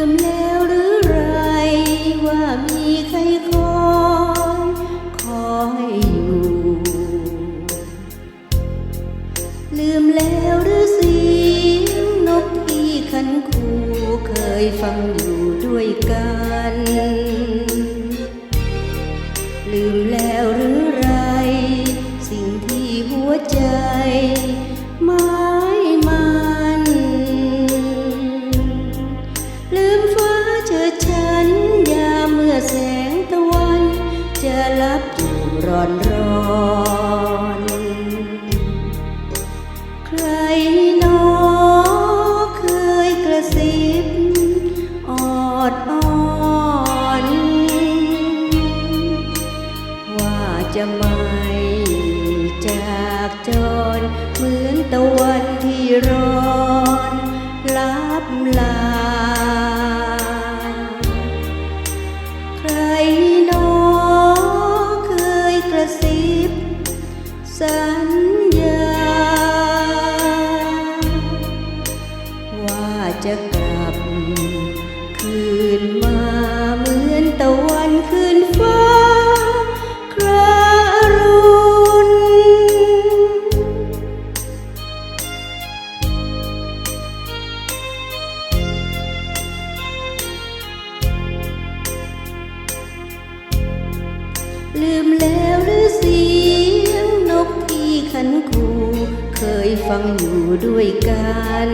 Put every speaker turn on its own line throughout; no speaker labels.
ลืมแล้วหรือไร ว่ามีใครคอยคอยอยู่ ลืมแล้วหรือเสียงนกที่ขันคูเคยฟังอยู่ด้วยกัน ลืมแล้วหรือไร สิ่งที่หัวใจมา อนร้อนใครนอเคยกระซิบออดอ้อน ว่าจะไม่จากจรเหมือนตะวันที่ร สัญญา ว่าจะกลับ คืนมาเหมือนตะวันคืนฟ้า ครารุณลืมแล้ว ที่ขันคู เคยฟังอยู่ด้วยกัน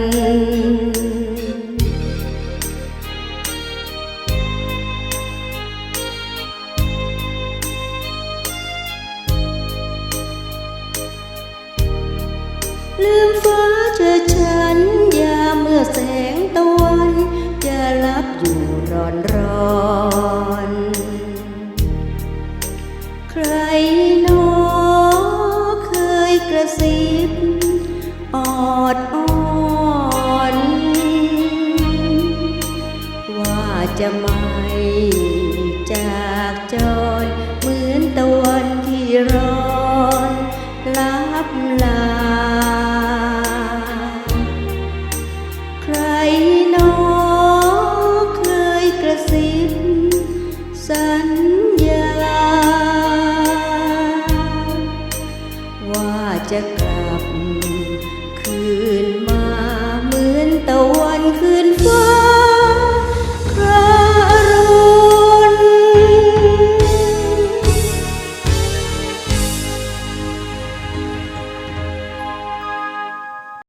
ลืมฟ้าเจอฉันยาเมื่อแสงตะวัน จะรับอยู่ร้อนร้อน ระซิบออดอ้อน ว่าจะไม่จากจรเหมือนตะวันที่ร้อนลับลา ใครนอเคยกระซิบสัญ จะกลับคืน